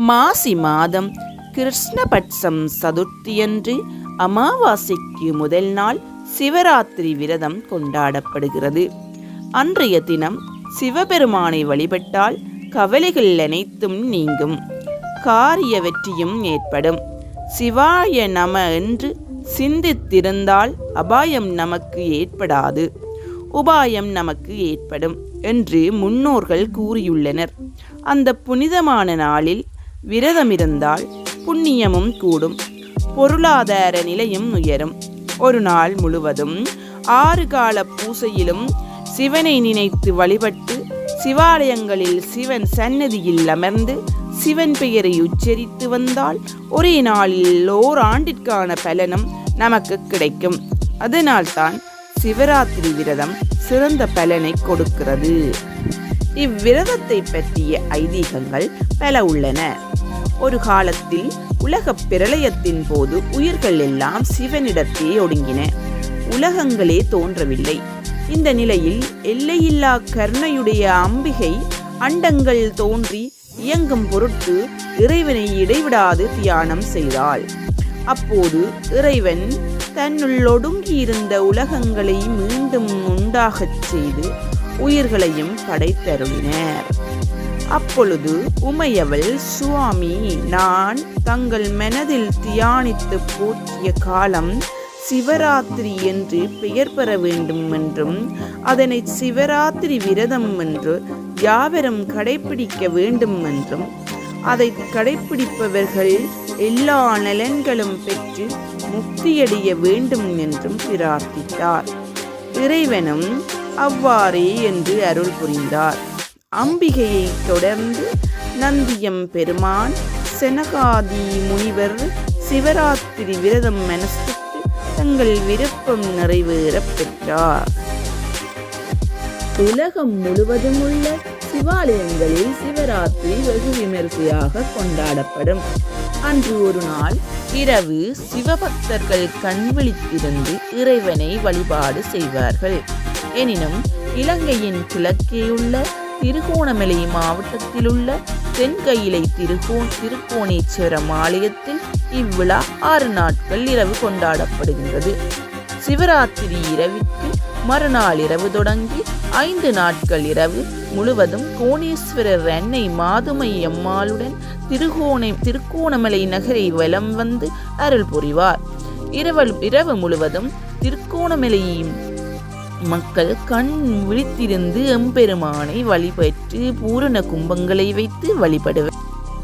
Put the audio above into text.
மாசி மாதம் கிருஷ்ணபட்சம் சதுர்த்தியன்று அமாவாசைக்கு முதல் நாள் சிவராத்திரி விரதம் கொண்டாடப்படுகிறது. அன்றைய தினம் சிவபெருமானை வழிபட்டால் கவலைகள் அனைத்தும் நீங்கும். காரிய வெற்றியும் ஏற்படும். சிவாய நம என்று சிந்தித்திருந்தால் அபாயம் நமக்கு ஏற்படாது. உபாயம் நமக்கு ஏற்படும் என்று முன்னோர்கள் கூறியுள்ளனர். அந்த புனிதமான நாளில் விரதமிருந்தால் புண்ணியமும் கூடும். பொருளாதார நிலையும் உயரும். ஒரு நாள் முழுவதும் ஆறு கால பூசையிலும் சிவனை நினைத்து வழிபட்டு சிவாலயங்களில் சிவன் சன்னதியில் அமர்ந்து சிவன் பெயரை உச்சரித்து வந்தால் ஒரே நாளில் ஓராண்டிற்கான பலனும் நமக்கு கிடைக்கும். அதனால்தான் சிவராத்திரி விரதம் சிறந்த பலனை கொடுக்கிறது. இவ்விரதத்தை பற்றிய ஐதீகங்கள் பல உள்ளன. ஒரு காலத்தில் உலகப் பிரளயத்தின் போது உயிர்கள் எல்லாம் சிவனிடத்தே ஒடுங்கின. உலகங்களே தோன்றவில்லை. இந்த நிலையில் எல்லையில்லா கருணையுடைய அம்பிகை அண்டங்கள் தோன்றி இயங்கும் பொருட்டு இறைவனை இடைவிடாது தியானம் செய்தாள். அப்போது இறைவன் தன்னுள் ஒடுங்கியிருந்த உலகங்களை மீண்டும் உண்டாகச் செய்து உயிர்களையும் படைத்தருளினர். அப்பொழுது உமையவள் சுவாமி நான் தங்கள் மனதில் தியானித்து போற்றிய காலம் சிவராத்திரி என்று பெயர் பெற வேண்டும் என்றும் அதனை சிவராத்திரி விரதம் என்று யாவரும் கடைபிடிக்க வேண்டும் என்றும் அதை கடைபிடிப்பவர்கள் எல்லா நலன்களும் பெற்று முக்தியடைய வேண்டும் என்றும் பிரார்த்தித்தார். இறைவனும் அவ்வாறே என்று அருள் புரிந்தார். அம்பிகையை தொடர்ந்து நந்தியம் பெருமான் செனகாதி முனிவர் சிவராத்திரி விரதம் மனசுக்கு தங்கள் விருப்பம் நிறைவேறப் பெற்றார். உலகம் முழுவதும் உள்ள சிவாலயங்களில் சிவராத்திரி வெகு விமரிசையாக கொண்டாடப்படும். அன்று ஒரு நாள் இரவு சிவபக்தர்கள் கண் விழித்திருந்து இறைவனை வழிபாடு செய்வார்கள். எனினும் இலங்கையின் கிழக்கேயுள்ள திருகோணமலை மாவட்டத்திலுள்ள தென்கையிலை திருகோ திருக்கோணேஸ்வரம் ஆலயத்தில் இவ்விழா ஆறு நாட்கள் இரவு கொண்டாடப்படுகின்றது. சிவராத்திரி இரவிற்கு மறுநாள் இரவு தொடங்கி ஐந்து நாட்கள் இரவு முழுவதும் கோணேஸ்வரர் அன்னை மாதுமை அம்மாளுடன் திருகோணை திருக்கோணமலை நகரை வலம் வந்து அருள் புரிவார். இரவல் இரவு முழுவதும் திருக்கோணமலையின் மக்கள் கண் விழித்திருந்து எம்பெருமானை வழிபட்டு பூரண கும்பங்களை வைத்து வழிபடுவர்.